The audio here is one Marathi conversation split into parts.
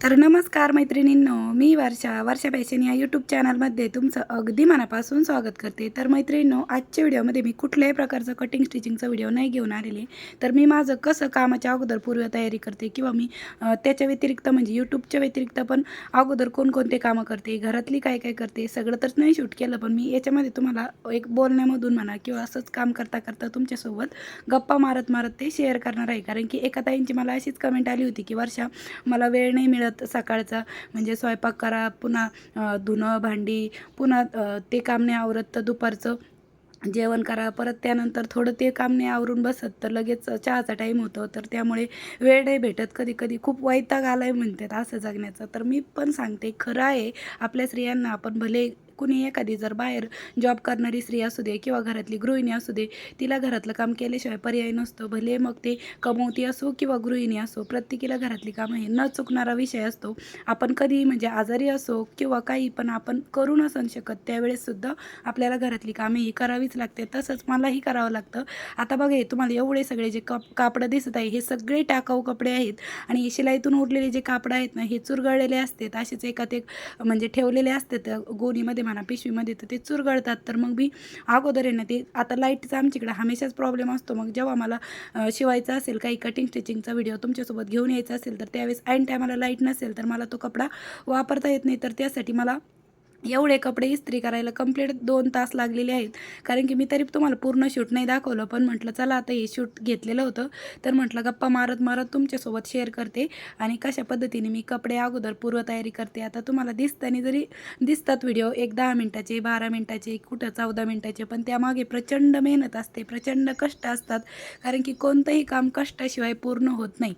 तर नमस्कार मैत्रिणींनो मी वर्षा वर्षा पॅशन या यूट्यूब चॅनलमध्ये तुमचं अगदी मनापासून स्वागत करते. तर मैत्रिणींनो आजच्या व्हिडिओमध्ये मी कुठल्याही प्रकारचं कटिंग स्टिचिंगचा व्हिडिओ नाही घेऊन आलेले. तर मी माझं कसं कामाच्या अगोदर पूर्व तयारी करते किंवा मी त्याच्या व्यतिरिक्त म्हणजे यूट्यूबच्या व्यतिरिक्त पण अगोदर कोणकोणते कामं करते घरातली काय काय करते सगळं तर नाही शूट केलं पण मी याच्यामध्ये तुम्हाला एक बोलण्यामधून म्हणा किंवा असंच काम करता करता तुमच्यासोबत गप्पा मारत मारत ते शेअर करणार आहे. कारण की एका ताईंची मला अशीच कमेंट आली होती की वर्षा मला वेळ नाही मिळत सकाळचा म्हणजे स्वयंपाक करा पुन्हा धुणं भांडी पुन्हा ते काम नाही आवरत तर दुपारचं जेवण करा. परत त्यानंतर थोडं ते काम नाही आवरून बसत तर लगेच चहाचा टाईम होतो. तर त्यामुळे वेळ नाही भेटत. कधी कधी खूप वैताग आलाय म्हणतात असं जगण्याचं. तर मी पण सांगते खरं आहे आपल्या स्त्रियांना आपण भले कुणी एखादी जर बाहेर जॉब करणारी स्त्री असू दे किंवा घरातली गृहिणी असू दे तिला घरातलं काम केल्याशिवाय पर्याय नसतो. भले मग ते कमवती असो किंवा गृहिणी असो प्रत्येकीला घरातली कामं हे न चुकणारा विषय असतो. आपण कधीही म्हणजे आजारी असो किंवा काही पण आपण करू नसन शकत त्यावेळेससुद्धा आपल्याला घरातली कामे ही करावीच लागते. तसंच मलाही करावं लागतं. आता बघा हे तुम्हाला एवढे सगळे जे कप कापडं दिसत आहे हे सगळे टाकाऊ कपडे आहेत आणि शिलाईतून उरलेले जे कापडं आहेत ना हे चुरगळलेले असतात. असेच एकात एक म्हणजे ठेवलेले असतात गोणीमध्ये म्हणा पिशवीमध्ये तर ते चुरगळतात. तर मग मी अगोदर आहे ना ते आता लाईटचा आमच्याकडे हमेशाच प्रॉब्लेम असतो. मग जेव्हा मला शिवायचा असेल काही कटिंग स्टिचिंगचा व्हिडिओ तुमच्यासोबत घेऊन यायचा असेल तर त्यावेळेस ऐन टायमाला लाइट नसेल तर मला तो कपडा वापरता येत नाही. तर त्यासाठी मला एवढे कपडे इस्त्री करायला कंप्लीट दोन तास लागलेले आहेत. कारण की मी तरी तुम्हाला पूर्ण शूट नाही दाखवलं पण म्हटलं चला आता हे शूट घेतलेलं होतं. तर म्हटलं गप्पा मारत मारत तुमच्यासोबत शेअर करते आणि कशा पद्धतीने मी कपडे अगोदर पूर्वतयारी करते. आता तुम्हाला दिसताना जरी दिसतात व्हिडिओ एक दहा मिनटाचे बारा मिनटाचे कुठं चौदा मिनटाचे पण त्यामागे प्रचंड मेहनत असते प्रचंड कष्ट असतात. कारण की कोणतंही काम कष्टाशिवाय पूर्ण होत नाही.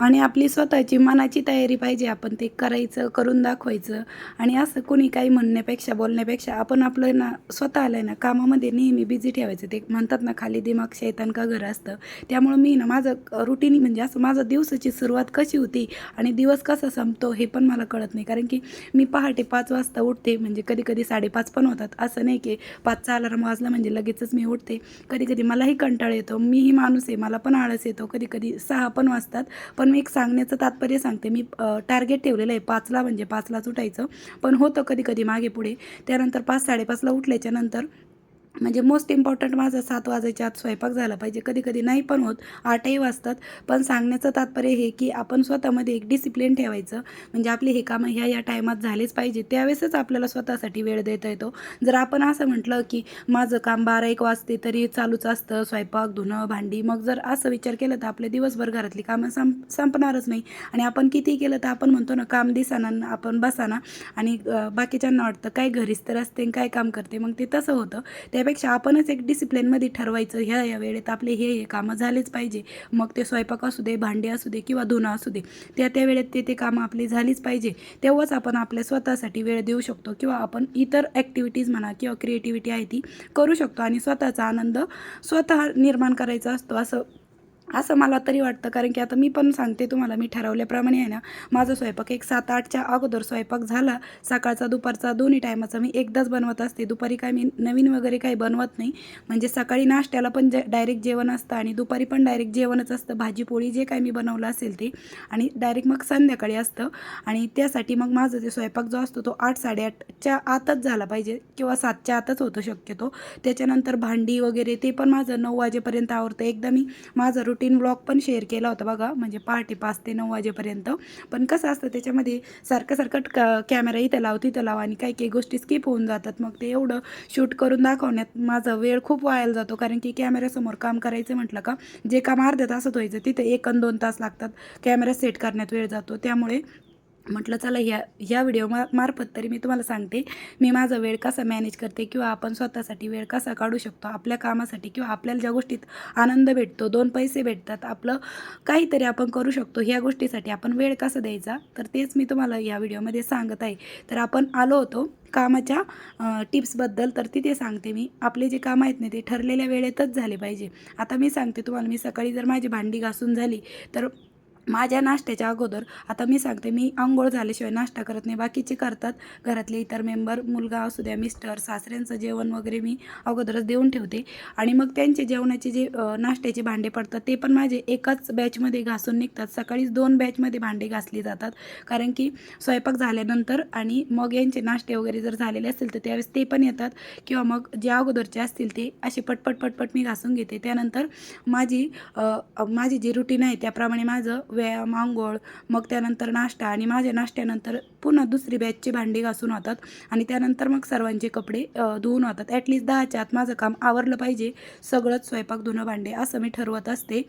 आणि आपली स्वतःची मनाची तयारी पाहिजे आपण ते करायचं करून दाखवायचं. आणि असं कोणी काही म्हणण्यापेक्षा बोलण्यापेक्षा आपण आपलं ना स्वतः आलं ना कामामध्ये नेहमी बिझी ठेवायचं. ते म्हणतात ना खाली दिमाग शैतान का घर असतं? त्यामुळं मी ना माझं रुटीन म्हणजे असं माझं दिवसाची सुरुवात कशी होती आणि दिवस कसा संपतो हे पण मला कळत नाही. कारण की मी पहाटे पाच वाजता उठते म्हणजे कधी कधी साडेपाच पण होतात. असं नाही की पाचचा अलार्म वाजला म्हणजे लगेचच मी उठते. कधी कधी मलाही कंटाळा येतो. मीही माणूस आहे मला पण आळस येतो. कधी कधी सहा पण वाजतात. पण मी एक सांगण्याचं तात्पर्य सांगते. मी टार्गेट ठेवलेलं आहे. पाचला म्हणजे पाचलाच उठायचं पण होतं कधी कधी मागे पुढे. त्यानंतर पाच साडेपाचला उठल्याच्या नंतर म्हणजे मोस्ट इम्पॉर्टंट माझं सात वाजायच्या आत स्वयंपाक झाला पाहिजे. कधी कधी नाही पण होत. आठही वाजतात. पण सांगण्याचं तात्पर्य हे की आपण स्वतःमध्ये एक डिसिप्लिन ठेवायचं. म्हणजे आपले हे कामं ह्या या टायमात झालेच पाहिजे. त्यावेळेसच आपल्याला स्वतःसाठी वेळ देता येतो. जर आपण असं म्हटलं की माझं काम बारा एक वाजते तरी चालूच असतं. स्वयंपाक धुणं भांडी. मग जर असं विचार केलं तर आपले दिवसभर घरातली कामं संप संपणारच नाही. आणि आपण किती केलं तर आपण म्हणतो ना काम दिसाना आपण बसाना. आणि बाकीच्यांना वाटतं काय घरीच तर असते आणि काय काम करते. मग ते तसं होतं. त्यापेक्षा आपणच एक डिसिप्लिनमध्ये ठरवायचं. ह्या या वेळेत आपले हे हे कामं झालेच पाहिजे. मग ते स्वयंपाक असू दे भांडे असू दे किंवा धुणं असू दे त्या त्या वेळेत ते ते कामं आपली झालीच पाहिजे. तेव्हाच आपण आपल्या स्वतःसाठी वेळ देऊ शकतो किंवा आपण इतर ॲक्टिव्हिटीज म्हणा किंवा क्रिएटिव्हिटी आहे ती करू शकतो आणि स्वतःचा आनंद स्वतः निर्माण करायचा असतो असं असं मला तरी वाटतं कारण की आता मी पण सांगते तुम्हाला मी ठरवल्याप्रमाणे आहे ना माझा स्वयंपाक एक सात आठच्या अगोदर स्वयंपाक झाला. सकाळचा दुपारचा दोन्ही टायमाचा मी एकदाच बनवत असते. दुपारी काय मी नवीन वगैरे काही बनवत नाही. म्हणजे सकाळी नाश्त्याला पण जे डायरेक्ट जेवण असतं आणि दुपारी पण डायरेक्ट जेवणच असतं. भाजी पोळी जे काय मी बनवलं असेल ते. आणि डायरेक्ट मग संध्याकाळी असतं. आणि त्यासाठी मग माझं जे स्वयंपाक जो असतो तो आठ साडेआठच्या आतच झाला पाहिजे किंवा सातच्या आतच होतो शक्यतो. त्याच्यानंतर भांडी वगैरे ते पण माझं नऊ वाजेपर्यंत आवडतं एकदा मी माझं रुटीन ब्लॉग पण शेअर केला होता बघा. म्हणजे पहाटे पाच ते नऊ वाजेपर्यंत. पण कसं असतं त्याच्यामध्ये सारखं सारखं क कॅमेरा इथं लाव तिथं लाव आणि काही काही गोष्टी स्किप होऊन जातात. मग ते एवढं शूट करून दाखवण्यात माझा वेळ खूप वायाला जातो. कारण की कॅमेऱ्यासमोर काम करायचं म्हटलं का जे काम अर्ध्या तासात व्हायचं तिथे एक दोन तास लागतात. कॅमेरा सेट करण्यात वेळ जातो. त्यामुळे म्हटलं चला ह्या ह्या व्हिडिओ मा मार्फत तरी मी तुम्हाला सांगते मी माझा वेळ कसा मॅनेज करते किंवा आपण स्वतःसाठी वेळ कसा काढू शकतो आपल्या कामासाठी किंवा आपल्याला ज्या गोष्टीत आनंद भेटतो दोन पैसे भेटतात आपलं काहीतरी आपण करू शकतो ह्या गोष्टीसाठी आपण वेळ कसा द्यायचा? तर तेच मी तुम्हाला या व्हिडिओमध्ये सांगत आहे. तर आपण आलो होतो कामाच्या टिप्सबद्दल तर तिथे सांगते मी आपले जे काम आहेत ना ते ठरलेल्या वेळेतच झाले पाहिजे. आता मी सांगते तुम्हाला मी सकाळी जर माझी भांडी घासून झाली तर माझ्या नाश्त्याच्या अगोदर आता मी सांगते मी आंघोळ झाल्याशिवाय नाश्ता करत नाही. बाकीचे करतात. घरातले इतर मेंबर मुलगा असू द्या मिस्टर सासऱ्यांचं जेवण वगैरे मी अगोदरच देऊन ठेवते. आणि मग त्यांचे जेवणाचे जे नाश्त्याचे भांडे पडतात ते पण माझे एकाच बॅचमध्ये घासून निघतात. सकाळीच दोन बॅचमध्ये भांडे घासली जातात. कारण की स्वयंपाक झाल्यानंतर आणि मग यांचे नाश्ते वगैरे जर झालेले असतील तर त्यावेळेस ते पण येतात. किंवा मग जे अगोदरचे असतील ते असे पटपट पटपट मी घासून घेते. त्यानंतर माझी माझी जी रुटीन आहे त्याप्रमाणे माझं व्यायाम आंघोळ मग त्यानंतर नाश्ता आणि माझ्या नाश्त्यानंतर पुन्हा दुसरी बॅचची भांडी घासून होतात आणि त्यानंतर मग सर्वांचे कपडे धुवून होतात. ॲटलिस्ट दहाच्या आत माझं काम आवरलं पाहिजे. सगळंच स्वयंपाक धुणं भांडे असं मी ठरवत असते.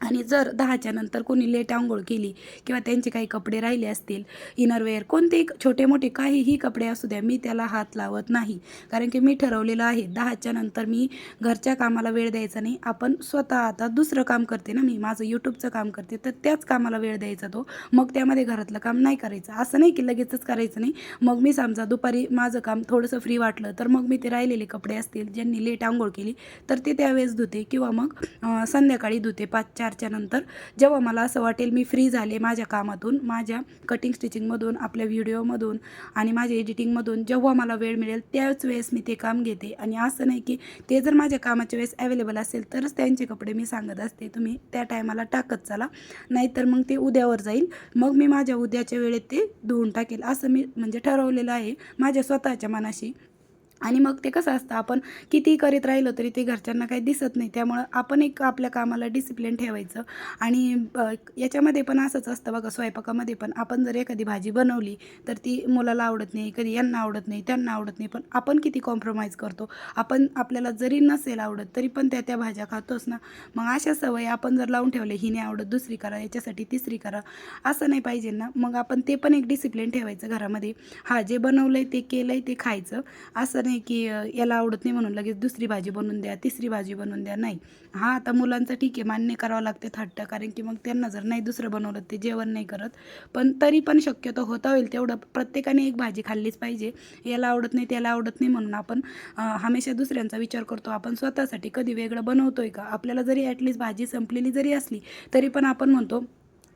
आणि जर दहाच्या नंतर कोणी लेट आंघोळ केली किंवा त्यांचे काही कपडे राहिले असतील इनरवेअर कोणते छोटे मोठे काहीही कपडे असू द्या मी त्याला हात लावत नाही. कारण की मी ठरवलेलं आहे दहाच्या नंतर मी घरच्या कामाला वेळ द्यायचा नाही. आपण स्वतः आता दुसरं काम करते ना मी माझं यूट्यूबचं काम करते तर त्याच कामाला वेळ द्यायचा तो. मग त्यामध्ये घरातलं काम नाही करायचं. असं नाही की लगेचच करायचं नाही. मग मी समजा दुपारी माझं काम थोडंसं फ्री वाटलं तर मग मी ते राहिलेले कपडे असतील ज्यांनी लेट आंघोळ केली तर ते त्यावेळेस धुते किंवा मग संध्याकाळी धुते पाच चार चारच्या नंतर जेव्हा मला असं वाटेल मी फ्री झाले माझ्या कामातून माझ्या कटिंग स्टिचिंगमधून आपल्या व्हिडिओमधून आणि माझ्या एडिटिंगमधून जेव्हा मला वेळ मिळेल त्याच वेळेस मी ते काम घेते. आणि असं नाही की ते जर माझ्या कामाच्या वेळेस अवेलेबल असेल तरच त्यांचे कपडे मी सांगत असते. तुम्ही त्या टायमाला टाकत चला. नाहीतर मग ते उद्यावर जाईल. मग मी माझ्या उद्याच्या वेळेत ते धुवून टाकेल. असं मी म्हणजे ठरवलेलं आहे. माझ्या स्वतःच्या मनाशी. आणि मग ते कसं असतं आपण किती करीत राहिलो तरी ते घरच्यांना काही दिसत नाही. त्यामुळं आपण एक आपल्या कामाला डिसिप्लिन ठेवायचं. आणि याच्यामध्ये पण असंच असतं बघा स्वयंपाकामध्ये पण. आपण जर एखादी भाजी बनवली तर ती मुलाला आवडत नाही कधी यांना आवडत नाही त्यांना आवडत नाही. पण आपण किती कॉम्प्रोमाइज करतो. आपण आपल्याला जरी नसेल आवडत तरी पण त्या त्या भाज्या खातोच ना. मग अशा सवयी आपण जर लावून ठेवले ही नाही आवडत दुसरी करा याच्यासाठी तिसरी करा असं नाही पाहिजे ना. मग आपण ते पण एक डिसिप्लिन ठेवायचं घरामध्ये. हा जे बनवलं आहे ते केलं आहे ते खायचं असं नाही की याला आवडत नाही म्हणून लगेच दुसरी भाजी बनवून द्या तिसरी भाजी बनवून द्या नाही. हा आता मुलांचं ठीक आहे मान्य करावं लागते हट्ट कारण की मग त्यांना जर नाही दुसरं बनवलं ते जेवण नाही करत. पण तरी पण शक्यतो होता होईल तेवढं. प्रत्येकाने एक भाजी खाल्लीच पाहिजे. याला आवडत नाही त्याला आवडत नाही म्हणून आपण हमेशा दुसऱ्यांचा विचार करतो. आपण स्वतःसाठी कधी वेगळं बनवतोय का? आपल्याला जरी ॲटलिस्ट भाजी संपलेली जरी असली तरी पण आपण म्हणतो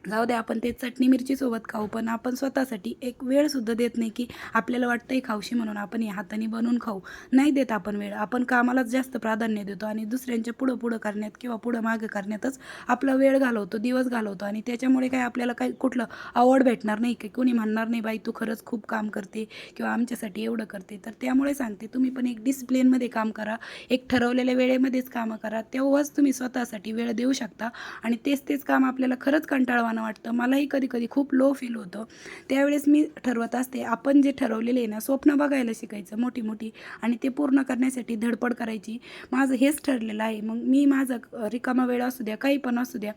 जाऊ दे आपण ते चटणी मिरचीसोबत खाऊ पण आपण स्वतःसाठी एक वेळसुद्धा देत नाही की आपल्याला वाटतंही खाऊशी म्हणून आपण या हाताने बनवून खाऊ. नाही देत आपण वेळ. आपण कामालाच जास्त प्राधान्य देतो आणि दुसऱ्यांच्या पुढं पुढं करण्यात किंवा पुढं मागं करण्यातच आपला वेळ घालवतो दिवस घालवतो आणि त्याच्यामुळे काय आपल्याला काही कुठलं आवड भेटणार नाही की? कोणी म्हणणार नाही बाई तू खरंच खूप काम करते किंवा आमच्यासाठी एवढं करते. तर त्यामुळे सांगते तुम्ही पण एक डिसिप्लिनमध्ये काम करा. एक ठरवलेल्या वेळेमध्येच कामं करा. तेव्हाच तुम्ही स्वतःसाठी वेळ देऊ शकता आणि तेच तेच काम आपल्याला खरंच कंटाळवा कंटाळवाणं वाटतं. मलाही कधी कधी खूप लो फील होतं. त्यावेळेस मी ठरवत असते आपण जे ठरवलेले आहे ना स्वप्न बघायला शिकायचं मोठी मोठी आणि ते पूर्ण करण्यासाठी धडपड करायची. माझं हेच ठरलेलं आहे. मग मी माझं रिकामा वेळ असू द्या काही पण असू द्या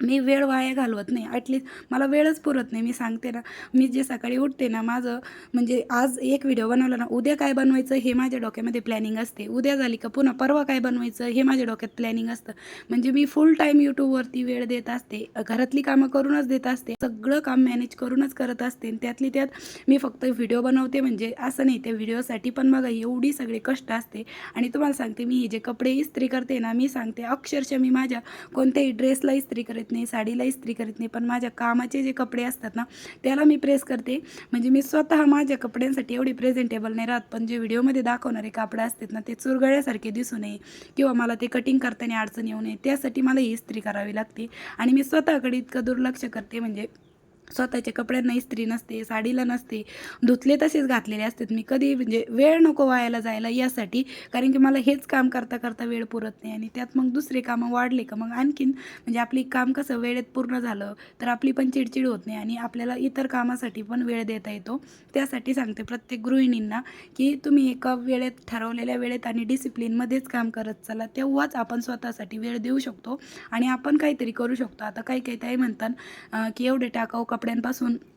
मी वेळ वाया घालवत नाही. ॲटलीस्ट मला वेळच पुरत नाही. मी सांगते ना मी जे सकाळी उठते ना माझं म्हणजे आज एक व्हिडिओ बनवला ना उद्या काय बनवायचं हे माझ्या डोक्यामध्ये प्लॅनिंग असते. उद्या झाली का पुन्हा परवा काय बनवायचं हे माझ्या डोक्यात प्लॅनिंग असतं. म्हणजे मी फुल टाईम यूट्यूबवरती वेळ देत असते. घरातली कामं करूनच देत असते. सगळं काम मॅनेज करूनच करत असते. आणि त्यातली त्यात मी फक्त व्हिडिओ बनवते. म्हणजे असं नाही त्या व्हिडिओसाठी पण बघा एवढी सगळे कष्ट असते. आणि तुम्हाला सांगते मी हे जे कपडे इस्त्री करते ना मी सांगते अक्षरशः मी माझ्या कोणत्याही ड्रेसला इस्त्री करत नाही साडीला इस्त्री करत नाही पण माझ्या कामाचे जे कपडे असतात ना त्याला मी प्रेस करते. म्हणजे मी स्वतः माझ्या कपड्यांसाठी एवढी प्रेझेंटेबल नाही राहत पण जे व्हिडिओमध्ये दाखवणारे कापडं असतात ना ते चुरगळ्यासारखे दिसू नये किंवा मला ते कटिंग करताना अडचण येऊ नये त्यासाठी मला ही इस्त्री करावी लागते. आणि मी स्वतःकडे इतकं दुर्लक्ष करते म्हणजे स्वतःच्या कपड्यांना इस्त्री नसते साडीला नसते धुतले तसेच घातलेले असतात. मी कधी म्हणजे वेळ नको व्हायला जायला यासाठी कारण की मला हेच काम करता करता वेळ पुरत नाही आणि त्यात मग दुसरे कामं वाढले का मग आणखीन म्हणजे आपली काम कसं वेळेत पूर्ण झालं तर आपली पण चिडचिड होत नाही आणि आपल्याला इतर कामासाठी पण वेळ देता येतो. त्यासाठी सांगते प्रत्येक गृहिणींना की तुम्ही एका वेळेत ठरवलेल्या वेळेत आणि डिसिप्लिनमध्येच काम करत चला तेव्हाच आपण स्वतःसाठी वेळ देऊ शकतो आणि आपण काहीतरी करू शकतो. आता काही काही ताई म्हणतात की एवढे टाकाऊ कपड्यांपासून अं,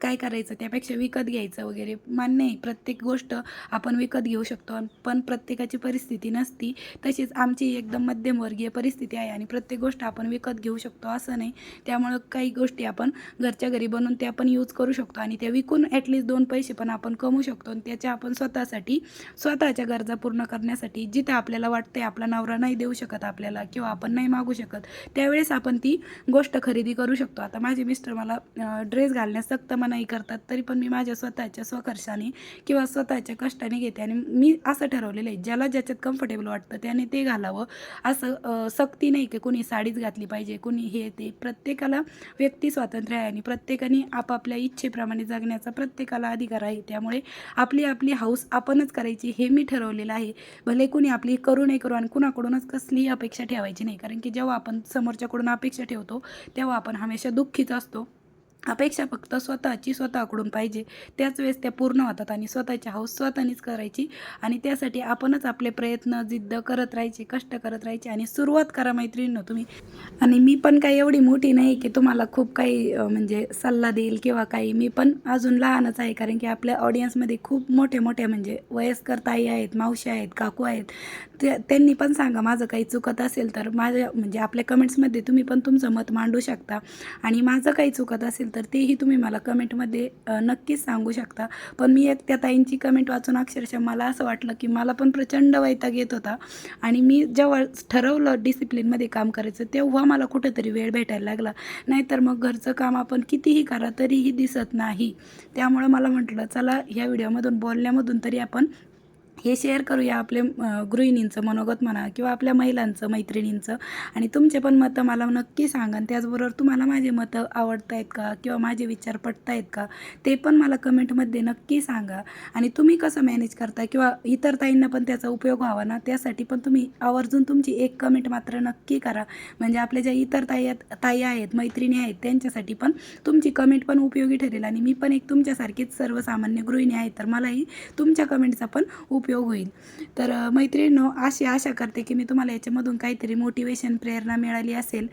काय करायचं? त्यापेक्षा विकत घ्यायचं वगैरे मान्य आहे. प्रत्येक गोष्ट आपण विकत घेऊ शकतो पण प्रत्येकाची परिस्थिती नसती. तशीच आमची एकदम मध्यमवर्गीय परिस्थिती आहे आणि प्रत्येक गोष्ट आपण विकत घेऊ शकतो असं नाही. त्यामुळं काही गोष्टी आपण घरच्या घरी बनवून त्या आपण यूज करू शकतो आणि त्या विकून ॲटलिस्ट दोन पैसे पण आपण कमवू शकतो आणि त्याच्या आपण स्वतःसाठी स्वतःच्या गरजा पूर्ण करण्यासाठी जिथं आपल्याला वाटते आपला नवरा नाही देऊ शकत आपल्याला किंवा आपण नाही मागू शकत त्यावेळेस आपण ती गोष्ट खरेदी करू शकतो. आता माझे मिस्टर मला ड्रेस घालण्यास सक्त मनाई करतात तरी पण मी माझ्या स्वतःच्या स्वकर्षाने किंवा स्वतःच्या कष्टाने घेते. आणि मी असं ठरवलेलं आहे ज्याला ज्याच्यात कम्फर्टेबल वाटतं त्याने ते घालावं. असं सक्ती नाही की कोणी साडीच घातली पाहिजे कोणी हे ते. प्रत्येकाला व्यक्ती स्वातंत्र्य आहे आणि प्रत्येकाने आपापल्या इच्छेप्रमाणे जगण्याचा प्रत्येकाला अधिकार आहे. त्यामुळे आपली आपली हाऊस आपणच करायची हे मी ठरवलेलं आहे. भले कोणी आपली करू नाही करू आणि कुणाकडूनच कसलीही अपेक्षा ठेवायची नाही. कारण की जेव्हा आपण समोरच्याकडून अपेक्षा ठेवतो तेव्हा आपण हमेशा दुःखीच असतो. अपेक्षा फक्त स्वतःची स्वतःकडून पाहिजे. त्याच वेळेस त्या पूर्ण होतात आणि स्वतःची हाऊस स्वतःनीच करायची आणि त्यासाठी आपणच आपले प्रयत्न जिद्द करत राहायचे कष्ट करत राहायचे आणि सुरुवात करा मैत्रिणीनं तुम्ही. आणि मी पण काही एवढी मोठी नाही की तुम्हाला खूप काही म्हणजे सल्ला देईल किंवा काही. मी पण अजून लहानच आहे कारण की आपल्या ऑडियन्समध्ये खूप मोठे मोठे म्हणजे वयस्कर ताई आहेत मावशी आहेत काकू आहेत. त्या त्यांनी पण सांगा माझं काही चुकत असेल तर माझ्या म्हणजे आपल्या कमेंट्समध्ये तुम्ही पण तुमचं मत मांडू शकता. आणि माझं काही चुकत असेल तर तेही तुम्ही मला कमेंटमध्ये नक्कीच सांगू शकता. पण मी एक त्या ताईंची कमेंट वाचून अक्षरशः मला असं वाटलं की मला पण प्रचंड वैताग येत होता. आणि मी जेव्हा ठरवलं डिसिप्लिनमध्ये काम करायचं तेव्हा मला कुठेतरी वेळ भेटायला लागला. नाहीतर मग घरचं काम आपण कितीही करा तरीही दिसत नाही. त्यामुळं मला म्हटलं चला ह्या व्हिडिओमधून बोलण्यामधून तरी आपण हे शेअर करूया आपले गृहिणींचं मनोगत म्हणा किंवा आपल्या महिलांचं मैत्रिणींचं. आणि तुमचे पण मतं मला नक्की सांगा. आणि त्याचबरोबर तुम्हाला माझे मतं आवडत आहेत का किंवा माझे विचार पटत आहेत का ते पण मला कमेंटमध्ये नक्की सांगा. आणि तुम्ही कसं मॅनेज करता किंवा इतर ताईंना पण त्याचा उपयोग व्हावा ना त्यासाठी पण तुम्ही आवर्जून तुमची एक कमेंट मात्र नक्की करा. म्हणजे आपल्या ज्या इतर ताई ताई आहेत मैत्रिणी आहेत त्यांच्यासाठी पण तुमची कमेंट पण उपयोगी ठरेल. आणि मी पण एक तुमच्यासारखीच सर्वसामान्य गृहिणी आहे तर मलाही तुमच्या कमेंटचा पण उपयोग होईल. तर मैत्रिणीनो मैत्रिणींनो अशी आशा करते की मी तुम्हाला याच्यामधून काहीतरी मोटिवेशन प्रेरणा मिळाली असेल.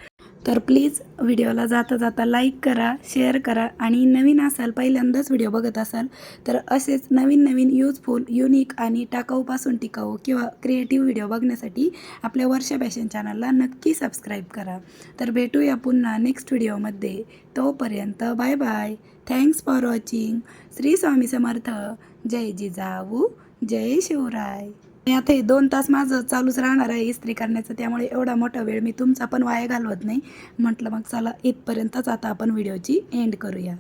तर प्लीज व्हिडिओला जाता जाता लाईक करा शेअर करा आणि नवीन असाल पहिल्यांदाच व्हिडिओ बघत असाल तर असेच नवीन नवीन यूजफुल युनिक आणि टाकाऊपासून टिकाऊ किंवा क्रिएटिव्ह व्हिडिओ बघण्यासाठी आपल्या वर्षा फॅशन चॅनलला नक्की सबस्क्राईब करा. तर भेटूया पुन्हा नेक्स्ट व्हिडिओमध्ये तोपर्यंत bye bye thanks for watching Shri Swami Samarth. जय जिजाऊ. जय शिवराय. आता हे दोन तास माझं चालूच राहणार आहे इस्त्री करण्याचं त्यामुळे एवढा मोठा वेळ मी तुमचा पण वाया घालवत नाही. म्हटलं मग चला इथपर्यंतच आता आपण व्हिडिओची एंड करूया.